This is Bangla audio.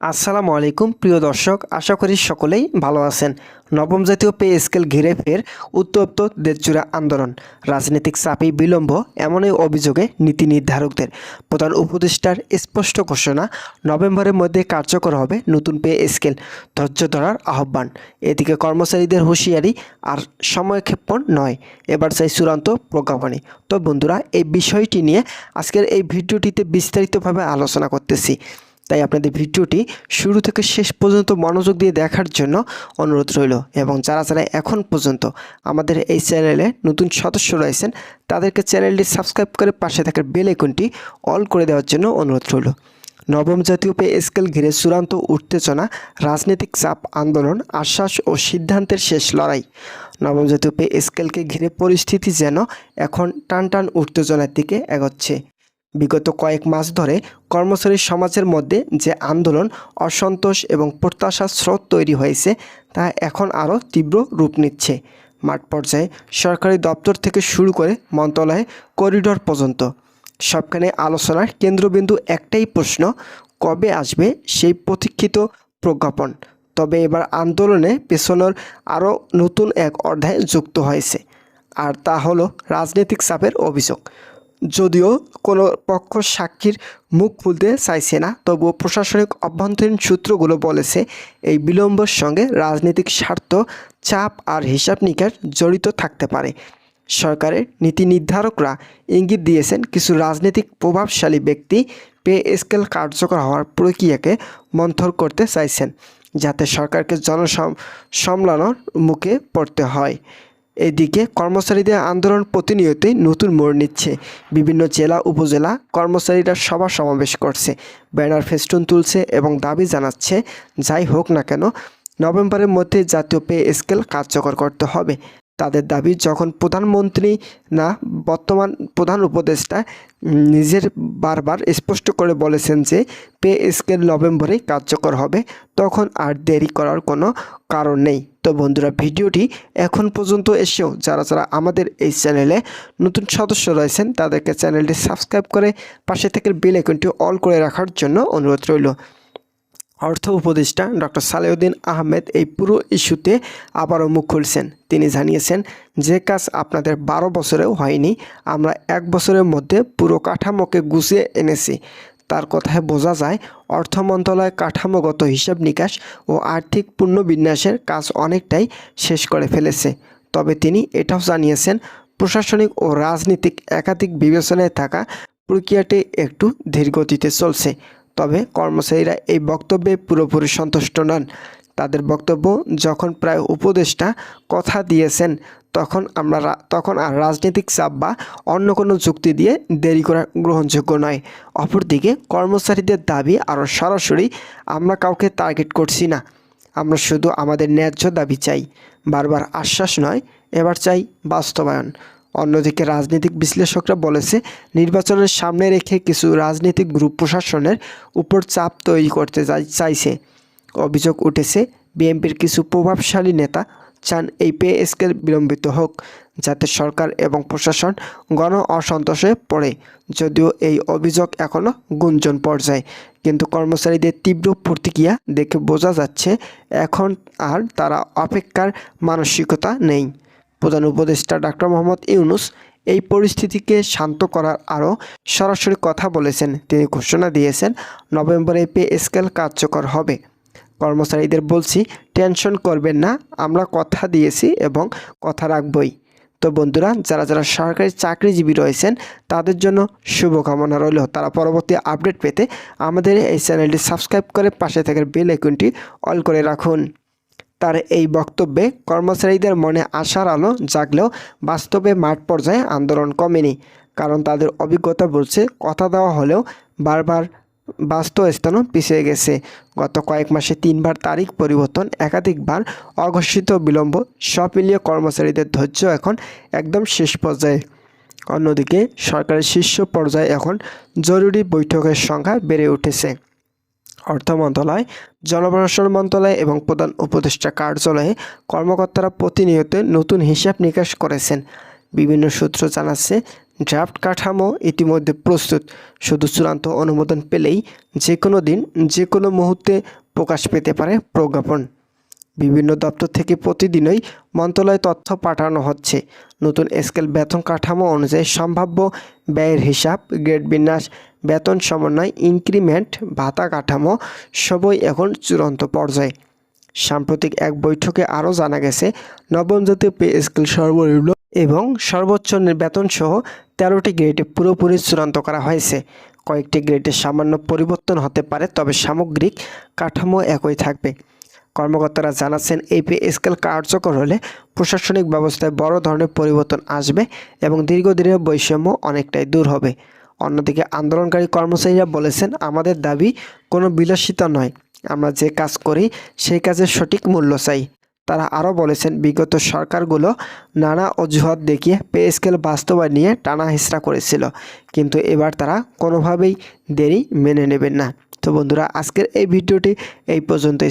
আসসালামু আলাইকুম, প্রিয় দর্শক। আশা করি সকলেই ভালো আছেন। নবম জাতীয় পে স্কেল ঘিরে ফের উত্তপ্ত দেশজুড়ে আন্দোলন। রাজনৈতিক চাপে বিলম্ব, এমনই অভিযোগে নীতি নির্ধারকদের। প্রধান উপদেষ্টার স্পষ্ট ঘোষণা, নভেম্বরের মধ্যে কার্যকর হবে নতুন পে স্কেল, ধৈর্য ধরার আহ্বান। এদিকে কর্মচারীদের হুঁশিয়ারি আর সময়ক্ষেপণ নয়। এবার চাই চূড়ান্ত প্রজ্ঞাপনী। তো বন্ধুরা, এই বিষয়টি নিয়ে আজকের এই ভিডিওটিতে বিস্তারিতভাবে আলোচনা করতেছি। তাই আপনাদের ভিডিওটি শুরু থেকে শেষ পর্যন্ত মনোযোগ দিয়ে দেখার জন্য অনুরোধ রইল এবং যারা যারা এখন পর্যন্ত আমাদের এই চ্যানেলে নতুন সদস্য রয়েছেন, তাদেরকে চ্যানেলটি সাবস্ক্রাইব করে পাশে থাকার বেল অল করে দেওয়ার জন্য অনুরোধ রইল। নবম জাতীয় পে স্কেল ঘিরে চূড়ান্ত উত্তেজনা, রাজনৈতিক চাপ, আন্দোলন, আশ্বাস ও সিদ্ধান্তের শেষ লড়াই। নবম জাতীয় পে স্কেলকে ঘিরে পরিস্থিতি যেন এখন টান টান উত্তেজনার দিকে এগোচ্ছে। বিগত কয়েক মাস ধরে কর্মচারী সমাজের মধ্যে যে আন্দোলন, অসন্তোষ এবং প্রত্যাশার স্রোত তৈরি হয়েছে, তা এখন আরও তীব্র রূপ নিচ্ছে। মাঠ পর্যায়ে সরকারি দপ্তর থেকে শুরু করে মন্ত্রণালয়ে করিডোর পর্যন্ত। সবখানে আলোচনার কেন্দ্রবিন্দু একটাই প্রশ্ন, কবে আসবে সেই প্রতীক্ষিত প্রজ্ঞাপন? তবে এবার আন্দোলনে পেছনের আরও নতুন এক অধ্যায় যুক্ত হয়েছে, আর তা হলো রাজনৈতিক চাপের অভিযোগ। যদিও কোনো পক্ষ সাক্ষীর মুখ খুলতে চাইছে না, তবুও প্রশাসনিক অভ্যন্তরীণ সূত্রগুলো বলেছে, এই বিলম্বর সঙ্গে রাজনৈতিক স্বার্থ, চাপ আর হিসাব নিকাশ জড়িত থাকতে পারে। সরকারের নীতি নির্ধারকরা ইঙ্গিত দিয়েছেন, কিছু রাজনৈতিক প্রভাবশালী ব্যক্তি পে স্কেল কার্যকর হওয়ার প্রক্রিয়াকে মন্থর করতে চাইছেন, যাতে সরকারকে জনসম, সামলানোর মুখে পড়তে হয়। এদিকে কর্মচারীদের আন্দোলন প্রতিনিয়তই নতুন মোড় নিচ্ছে। বিভিন্ন জেলা, উপজেলা কর্মচারীরা সভা সমাবেশ করছে। ব্যানার ফেস্টুন তুলছে এবং দাবি জানাচ্ছে, যাই হোক না কেন, নভেম্বরের মধ্যে জাতীয় পে স্কেল কার্যকর করতে হবে। তাদের দাবি, যখন প্রধানমন্ত্রী না, বর্তমান প্রধান উপদেষ্টা নিজের বারবার স্পষ্ট করে বলেছেন যে পে স্কেল নভেম্বরে কার্যকর হবে, তখন আর দেরি করার কোনো কারণ নেই। তো বন্ধুরা, ভিডিওটি এখন পর্যন্ত এসেও যারা যারা আমাদের এই চ্যানেলে নতুন সদস্য রয়েছেন, তাদেরকে চ্যানেলটি সাবস্ক্রাইব করে পাশে থেকে বেল আইকনটি অল করে রাখার জন্য অনুরোধ রইল। অর্থ উপদেষ্টা ডক্টর সালেউদ্দিন আহমেদ এই পুরো ইস্যুতে আবারও মুখ খুলছেন। তিনি জানিয়েছেন, যে কাজ আপনাদের বারো বছরেও হয়নি, আমরা এক বছরের মধ্যে পুরো কাঠামোকে গুছিয়ে এনেছি। তার কথায় বোঝা যায়, অর্থ মন্ত্রণালয় কাঠামোগত হিসাব নিকাশ ও আর্থিক পুনর্বিন্যাসের কাজ অনেকটাই শেষ করে ফেলেছে। তবে তিনি এটাও জানিয়েছেন, প্রশাসনিক ও রাজনীতিক একাধিক বিবেচনায় থাকা প্রক্রিয়াটি একটু ধীরগতিতে চলছে। তবে কর্মচারীরা এই বক্তব্যে পুরোপুরি সন্তুষ্ট নন। তাদের বক্তব্য, যখন প্রায় উপদেষ্টা কথা দিয়েছেন, তখন আমরা তখন আর রাজনৈতিক চাপ বা অন্য কোনো যুক্তি দিয়ে দেরি করা গ্রহণযোগ্য নয়। অপরদিকে, কর্মচারীদের দাবি আরও সরাসরি আমরা কাউকে টার্গেট করছি না। আমরা শুধু আমাদের ন্যায্য দাবি চাই। বারবার আশ্বাস নয়, এবার চাই বাস্তবায়ন। অন্যদিকে রাজনৈতিক বিশ্লেষকরা বলেছে, নির্বাচনের সামনে রেখে কিছু রাজনৈতিক গ্রুপ প্রশাসনের উপর চাপ তৈরি করতে চাই- চাইছে। অভিযোগ উঠেছে, বিএনপির কিছু প্রভাবশালী নেতা চান এই পে স্কেল বিলম্বিত হোক, যাতে সরকার এবং প্রশাসন গণ অসন্তোষে পড়ে। যদিও এই অভিযোগ এখনও গুঞ্জন পর্যায়ে, কিন্তু কর্মচারীদের তীব্র প্রতিক্রিয়া দেখে বোঝা যাচ্ছে, এখন আর তারা অপেক্ষার মানসিকতা নেই। প্রধান উপদেষ্টা ডাক্তার মোহাম্মদ ইউনুস এই পরিস্থিতিকে শান্ত করার আরও সরাসরি কথা বলেছেন। তিনি ঘোষণা দিয়েছেন, নভেম্বরে পে স্কেল কার্যকর হবে। কর্মচারীদের বলছি, টেনশন করবেন না, আমরা কথা দিয়েছি এবং কথা রাখবই। তো বন্ধুরা, যারা যারা সরকারি চাকরিজীবী রয়েছেন, তাদের জন্য শুভকামনা রইল। তারা পরবর্তী আপডেট পেতে আমাদের এই চ্যানেলটি সাবস্ক্রাইব করে পাশে থাকার বেল আইকনটি অল করে রাখুন। তার এই বক্তব্যে কর্মচারীদের মনে আশার আলো জাগলেও বাস্তবে মাঠ পর্যায়ে আন্দোলন কমেনি। কারণ তাদের অভিজ্ঞতা বলছে, কথা দেওয়া হলেও বারবার বাস্তবস্থানও পিছিয়ে গেছে। গত কয়েক মাসে তিনবার তারিখ পরিবর্তন, একাধিকবার অঘোষিত বিলম্ব, সব মিলিয়ে কর্মচারীদের ধৈর্য এখন একদম শেষ পর্যায়ে। অন্যদিকে সরকারের শীর্ষ পর্যায়ে এখন জরুরি বৈঠকের সংখ্যা বেড়ে উঠেছে। অর্থ মন্ত্রণালয়, জনপ্রশাসন মন্ত্রণালয় এবং প্রধান উপদেষ্টা কার্যালয়ে কর্মকর্তারা প্রতিনিয়ত নতুন হিসাব নিকাশ করেছেন। বিভিন্ন সূত্র জানাচ্ছে, ড্রাফট কাঠামো ইতিমধ্যে প্রস্তুত। শুধু চূড়ান্ত অনুমোদন পেলেই যে কোনো দিন যে কোনো মুহূর্তে প্রকাশ পেতে পারে প্রজ্ঞাপন। বিভিন্ন দপ্তর থেকে প্রতিদিনই মন্ত্রণালয়ে তথ্য পাঠানো হচ্ছে। নতুন স্কেল বেতন কাঠামো অনুযায়ী সম্ভাব্য ব্যয়ের হিসাব, গ্রেড বিন্যাস, বেতন সমন্বয়, ইনক্রিমেন্ট, ভাতা কাঠামো সবই এখন চূড়ান্ত পর্যায়ে। সাম্প্রতিক এক বৈঠকে আরও জানা গেছে, নবম জাতীয় পে স্কেল সর্বনিম্ন এবং সর্বোচ্চ বেতন সহ তেরোটি গ্রেডে পুরোপুরি চূড়ান্ত করা হয়েছে। কয়েকটি গ্রেডে সামান্য পরিবর্তন হতে পারে, তবে সামগ্রিক কাঠামো একই থাকবে। কর্মকর্তারা জানাচ্ছেন, এই পে স্কেল কার্যকর হলে প্রশাসনিক ব্যবস্থায় বড় ধরনের পরিবর্তন আসবে এবং দীর্ঘদিনের বৈষম্য অনেকটাই দূর হবে। অন্যদিকে আন্দোলনকারী কর্মচারীরা বলেছেন, আমাদের দাবি কোনো বিলাসিতা নয়। আমরা যে কাজ করি, সেই কাজের সঠিক মূল্য চাই। তারা আরও বলেছেন, বিগত সরকারগুলো নানা অজুহাত দেখিয়ে পে স্কেল বাস্তবায়ন নিয়ে টানা হেঁচড়া করেছিল। কিন্তু এবার তারা কোনোভাবেই দেরি মেনে নেবেন না। তো বন্ধুরা, আজকের এই ভিডিওটি এই পর্যন্তই।